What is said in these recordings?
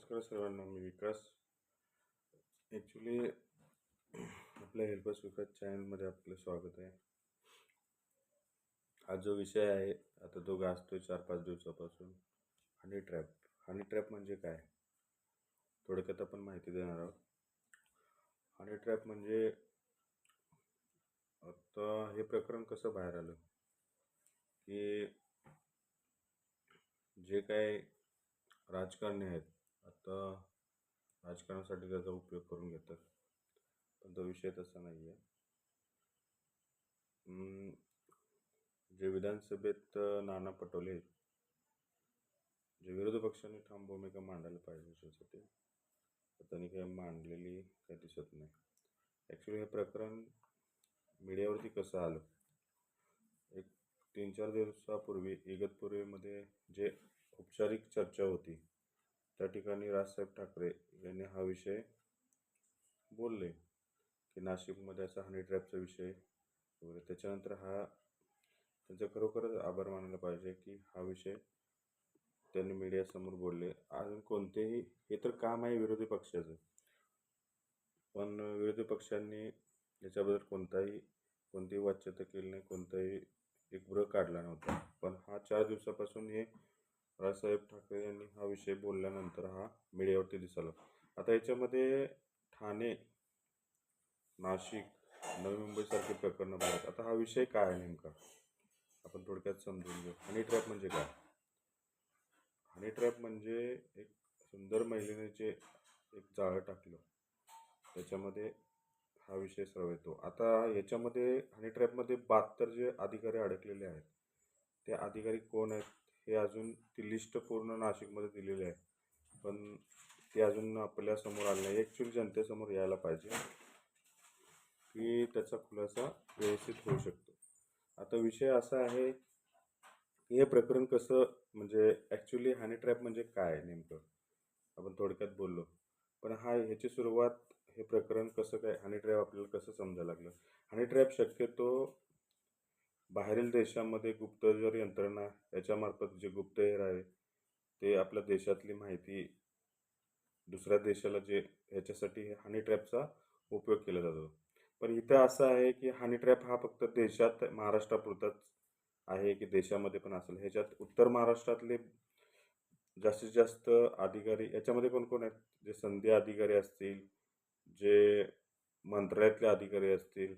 नमस्कार सर्वांना मी विकास. ॲक्च्युली आपल्या हेल्पर्स विकास चॅनलमध्ये आपलं स्वागत आहे. हा जो विषय आहे आता तो आहे चार पाच दिवसापासून. हनी ट्रॅप हनी ट्रॅप म्हणजे काय? थोडक्यात आपण माहिती देणार आहोत. हनी ट्रॅप म्हणजे आता हे प्रकरण कसं बाहेर आलं? की जे काय राजकारणी आहेत आता राजकारणासाठी त्याचा उपयोग करून घेतात. पण तो विषय तसा नाही आहे जे विधानसभेत नाना पटोले जे विरोधी पक्षांनी ठाम भूमिका मांडायला पाहिजे त्याच्यासाठी त्यांनी काही मांडलेली काही दिसत नाही. ॲक्च्युली हे प्रकरण मीडियावरती कसं आलं? एक तीन चार दिवसापूर्वी इगतपुरीमध्ये जे औपचारिक चर्चा होती त्या ठिकाणी राजसाहेब ठाकरे यांनी हा विषय बोलले की नाशिकमध्ये असा हनी ट्रॅपचा विषय वगैरे. त्याच्यानंतर हा त्यांचा खरोखरच आभार मानायला पाहिजे की हा विषय त्यांनी मीडियासमोर बोलले. अजून कोणतेही हे तर काम आहे विरोधी पक्षाचं. पण विरोधी पक्षांनी याच्याबद्दल कोणताही कोणतीही वाच्यता केली नाही कोणताही एक ब्र काढला नव्हता. पण हा चार दिवसापासून हे राजसाहेब ठाकरे यांनी हा विषय बोलल्यानंतर हा मीडियावरती दिसायला आता याच्यामध्ये ठाणे नाशिक नवी मुंबईसारखे प्रकरणं बाहेर आता हा विषय काय आहे नेमका? आपण थोडक्यात समजून घेऊ. हनी ट्रॅप म्हणजे काय? हनी ट्रॅप म्हणजे एक सुंदर महिलेने जे एक जाळं टाकलं. त्याच्यामध्ये हा विषय सर्व येतो. आता याच्यामध्ये हनी ट्रॅपमध्ये बहात्तर जे अधिकारी अडकलेले आहेत ते अधिकारी कोण आहेत? हे अजून ती लिस्ट पूर्ण नाशिकमध्ये दिलेली आहे. पण ती अजून आपल्यासमोर आली नाही. ॲक्च्युली जनतेसमोर यायला पाहिजे. की त्याचा खुलासा व्यवस्थित होऊ शकतो. आता विषय असा आहे की हे प्रकरण कसं म्हणजे ॲक्च्युली हनी ट्रॅप म्हणजे काय नेमकं? आपण थोडक्यात बोललो. पण हा ह्याची सुरुवात हे प्रकरण कसं काय हनी ट्रॅप आपल्याला कसं समजायला लागलं? हनी ट्रॅप शक्यतो बाहेरील देशामध्ये गुप्तचर यंत्रणा याच्यामार्फत जे गुप्तहेर आहे ते आपल्या देशातली माहिती दुसऱ्या देशाला जे ह्याच्यासाठी हनी ट्रॅपचा उपयोग केला जातो. पण इथं असं आहे की हनी ट्रॅप हा फक्त देशात महाराष्ट्रापुरताच आहे की देशामध्ये पण असेल. ह्याच्यात उत्तर महाराष्ट्रातले जास्तीत जास्त अधिकारी याच्यामध्ये कोण कोण आहेत? जे संधी अधिकारी असतील जे मंत्रालयातले अधिकारी असतील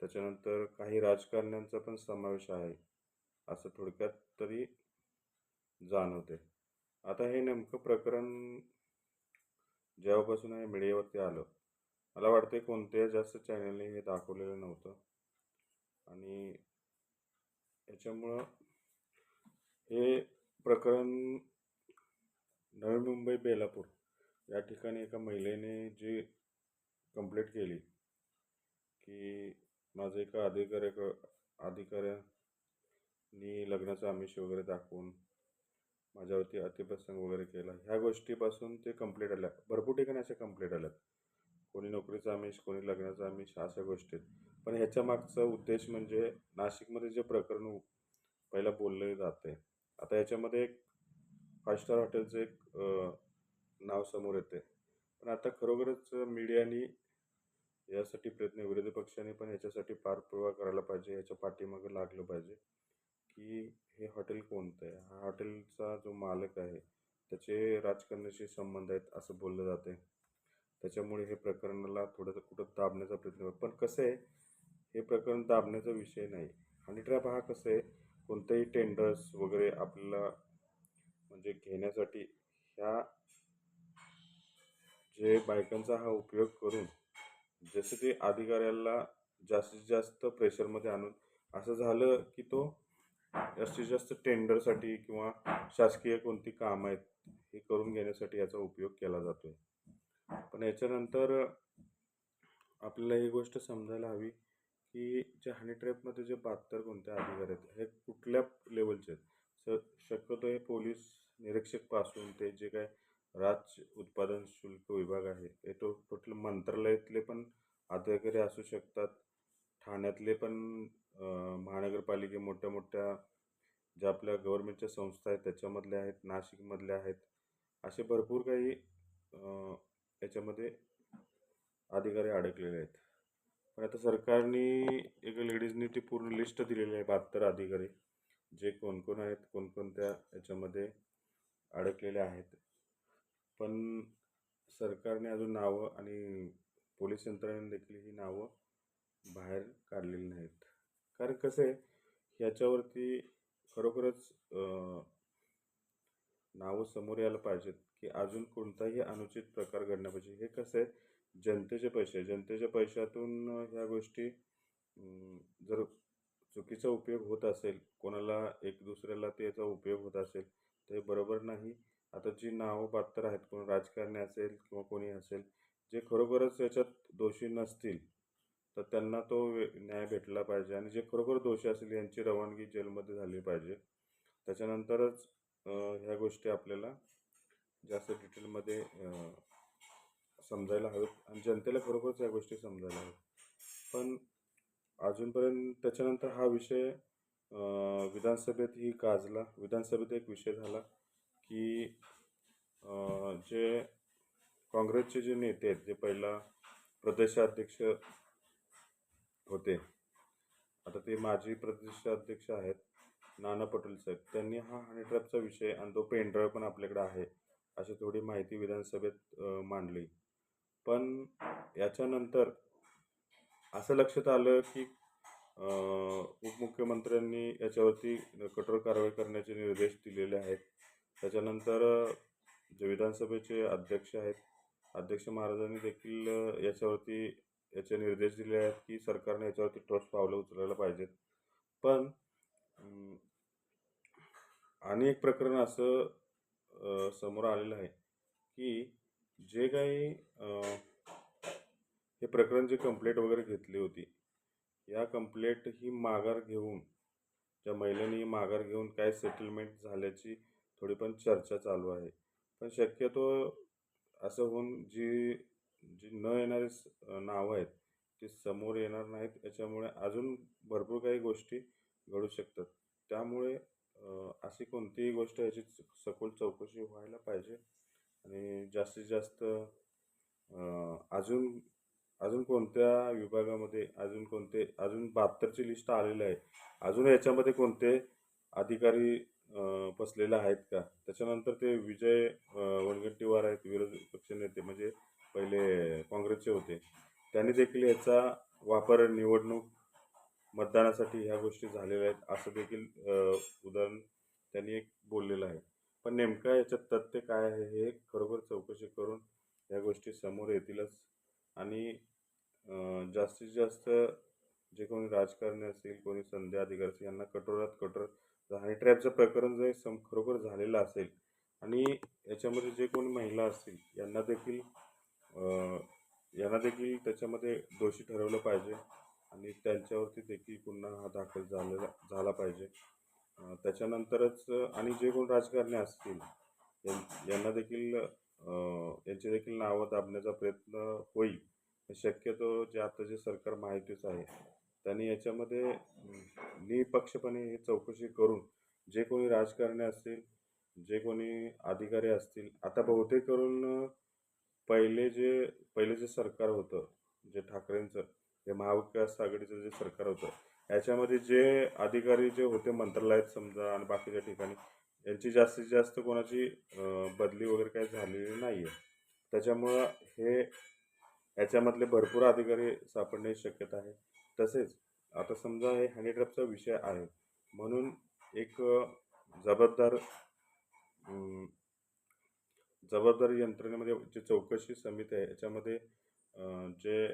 त्याच्यानंतर काही राजकारण्यांचा पण समावेश आहे असं थोडक्यात तरी जाणवते. आता हे नेमकं प्रकरण जेव्हापासून हे मीडियावरती आलं मला वाटते कोणत्याही जास्त चॅनलने हे दाखवलेलं नव्हतं. आणि याच्यामुळं हे प्रकरण नवी मुंबई बेलापूर या ठिकाणी एका महिलेने जी कंप्लेट केली की माझं एका अधिकाऱ्याक अधिकाऱ्यानी लग्नाचं आमिष वगैरे दाखवून माझ्यावरती अतिप्रसंग वगैरे केला. ह्या गोष्टीपासून ते कंप्लीट आल्या. भरपूर ठिकाणी अशा कंप्लेंट आल्यात. कोणी नोकरीचं आमिष कोणी लग्नाचं आमिष अशा गोष्टी पण ह्याच्या मागचा उद्देश म्हणजे नाशिकमध्ये जे प्रकरण पहिला बोलले जाते. आता याच्यामध्ये एक फाय स्टार हॉटेलचं एक नाव समोर येते. पण आता खरोखरच मीडियानी यासाठी प्रयत्न विरोधी पक्षाने पण याच्यासाठी पाठपुरावा करायला पाहिजे ह्याच्या पाठीमागं लागलं पाहिजे. की हे हॉटेल कोणतं आहे? हा हॉटेलचा जो मालक आहे त्याचे राजकारणाशी संबंध आहेत असं बोललं जाते त्याच्यामुळे हे प्रकरणाला थोडंसं कुठं दाबण्याचा प्रयत्न पण कसं आहे हे प्रकरण दाबण्याचा विषय नाही. आणि ट्रॅप हा कसं आहे कोणतेही टेंडर्स वगैरे आपल्याला म्हणजे घेण्यासाठी ह्या जे बायकांचा हा उपयोग करून जसं ते अधिकाऱ्याला जास्तीत जास्त प्रेशरमध्ये आणून असं झालं की तो जास्तीत जास्त टेंडरसाठी किंवा शासकीय कोणती कामं आहेत हे करून घेण्यासाठी याचा उपयोग केला जातो पण याच्यानंतर आपल्याला ही गोष्ट समजायला हवी की जे हनी ट्रॅपमध्ये जे बहात्तर कोणते अधिकारी आहेत हे कुठल्या लेवलचे आहेत? स शक्यतो हे पोलीस निरीक्षकपासून ते जे काय राज्य उत्पादन शुल्क विभाग आहे. हे तो टोटल मंत्रालयातले पण अधिकारी असू शकतात. ठाण्यातले पण महानगरपालिके मोठ्या मोठ्या ज्या आपल्या गव्हर्नमेंटच्या संस्था आहेत त्याच्यामधल्या आहेत नाशिकमधल्या आहेत असे भरपूर काही याच्यामध्ये अधिकारी अडकलेले आहेत. पण आता सरकारने एक लेडीजनी ती पूर्ण लिस्ट दिलेली आहे बहात्तर अधिकारी. जे कोणकोण आहेत कोणकोणत्या याच्यामध्ये अडकलेले आहेत. पण सरकारने अजून नावं आणि पोलीस यंत्रणेने देखील ही नावं बाहेर काढलेली नाहीत. कारण कसं आहे ह्याच्यावरती खरोखरच नावं समोर यायला पाहिजेत की अजून कोणताही अनुचित प्रकार घडण्या पाहिजे. हे कसं आहे जनतेचे पैसे जनतेच्या पैशातून ह्या गोष्टी जर चुकीचा उपयोग होत असेल कोणाला एक दुसऱ्याला त्याचा उपयोग होत असेल तर हे बरोबर नाही. आता जी नावं पात्र आहेत कोण राजकारणी असेल किंवा कोणी असेल जे खरोखरच याच्यात दोषी नसतील तर त्यांना तो वे- न्याय भेटला पाहिजे आणि जे खरोखर दोषी असतील यांची रवानगी जेलमध्ये झाली पाहिजे. त्याच्यानंतरच ह्या गोष्टी आपल्याला जास्त डिटेलमध्ये समजायला हवेत आणि जनतेला खरोखरच या गोष्टी समजायला हव्यात. पण अजूनपर्यंत त्याच्यानंतर हा विषय विधानसभेत ही गाजला. विधानसभेत एक विषय झाला. की जे काँग्रेसचे जे नेते आहेत जे पहिला प्रदेशाध्यक्ष होते आता ते माजी प्रदेशाध्यक्ष आहेत नाना पटोले साहेब. त्यांनी हा हनी ट्रॅपचा विषय आणि तो पेनड्राईव्ह पण आपल्याकडे आहे अशी थोडी माहिती विधानसभेत मांडली. पण याच्यानंतर असं लक्षात आलं की उपमुख्यमंत्र्यांनी याच्यावरती कठोर कारवाई करण्याचे निर्देश दिलेले आहेत. त्याच्यानंतर जे विधानसभेचे अध्यक्ष आहेत अध्यक्ष महाराजांनी देखील याच्यावरती याचे निर्देश दिले आहेत की सरकारने याच्यावरती ठोस पावलं उचलायला पाहिजेत. पण आणि एक प्रकरण असं समोर आलेलं आहे की जे काही हे प्रकरण जे कंप्लेंट वगैरे घेतली होती या कंप्लेंट ही माघार घेऊन त्या महिलेने माघार घेऊन काय सेटलमेंट झाल्याची थोडी पण चर्चा चालू आहे. पण शक्यतो असं होऊन जी जी न येणारी नावं आहेत ती समोर येणार नाहीत याच्यामुळे अजून भरपूर काही गोष्टी घडू शकतात. त्यामुळे अशी कोणतीही गोष्ट याची स- सखोल चौकशी व्हायला पाहिजे आणि जास्तीत जास्त अजून अजून कोणत्या विभागामध्ये अजून कोणते अजून बहात्तरची लिस्ट आलेली आहे अजून याच्यामध्ये कोणते अधिकारी पसलेल्या आहेत का? त्याच्यानंतर ते विजय वडगट्टीवार आहेत विरोधी पक्षनेते म्हणजे पहिले काँग्रेसचे होते. त्यांनी देखील याचा वापर निवडणूक मतदानासाठी ह्या गोष्टी झालेल्या आहेत असं देखील उदाहरण त्यांनी एक बोललेलं आहे. पण नेमकं याच्यात तथ्य काय आहे हे खरोखर चौकशी करून या गोष्टी समोर येतीलच. आणि जास्तीत जास्त जे कोणी राजकारणी असतील कोणी संध्या अधिकारी यांना कठोरात कठोर हनी ट्रॅपचं प्रकरण जर सम खरोखर झालेलं असेल आणि याच्यामध्ये जे कोणी महिला असतील यांना देखील यांना देखील त्याच्यामध्ये दोषी ठरवलं पाहिजे आणि त्यांच्यावरती देखील गुन्हा हा दाखल झालेला झाला पाहिजे. त्याच्यानंतरच आणि जे कोण राजकारणी असतील यांना देखील यांचे देखील नावं दाबण्याचा प्रयत्न होईल. शक्यतो जे आता जे सरकार माहितीच आहे त्यांनी याच्यामध्ये निपक्षपणे ही चौकशी करून जे कोणी राजकारणी असतील जे कोणी अधिकारी असतील आता बहुतेक करून पहिले जे पहिले जे सरकार होतं जे ठाकरेंचं जे महाविकास आघाडीचं जे सरकार होतं याच्यामध्ये जे अधिकारी जे होते मंत्रालयात समजा आणि बाकीच्या ठिकाणी यांची जास्तीत जास्त कोणाची बदली वगैरे काही झालेली नाही आहे त्याच्यामुळं हे याच्यामधले भरपूर अधिकारी सापडण्याची शक्यता आहे. तसेच आता समजा हे हॅन्डीट्रॅपचा विषय आहे. म्हणून एक जबाबदार जबाबदारी जबाबदार यंत्रणेमध्ये म्हणजे जे चौकशी समिती आहे याच्यामध्ये जे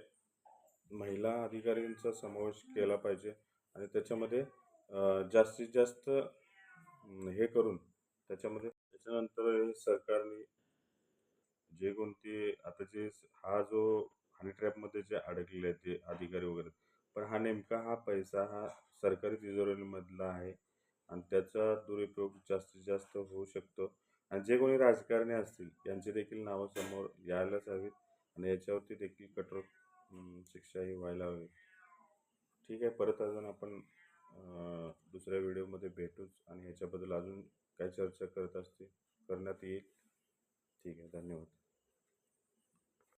महिला अधिकाऱ्यांचा समावेश केला पाहिजे आणि त्याच्यामध्ये जास्तीत जास्त हे करून त्याच्यामध्ये त्याच्यानंतर सरकारने जे कोणते आता जे हा जो हनी ट्रॅपमध्ये जे अडकलेले आहेत ते अधिकारी वगैरे पण हा नेमका हा पैसा हा सरकारी तिजोरीमधला आहे आणि त्याचा दुरुपयोग जास्तीत जास्त होऊ शकतो. आणि जे कोणी राजकारणी असतील यांची देखील नावं समोर यायलाच हवीत आणि याच्यावरती देखील कठोर शिक्षाही व्हायला हवी. ठीक आहे परत अजून आपण दुसऱ्या व्हिडिओमध्ये भेटूच आणि ह्याच्याबद्दल अजून काय चर्चा करत असते करण्यात येईल. ठीक आहे धन्यवाद.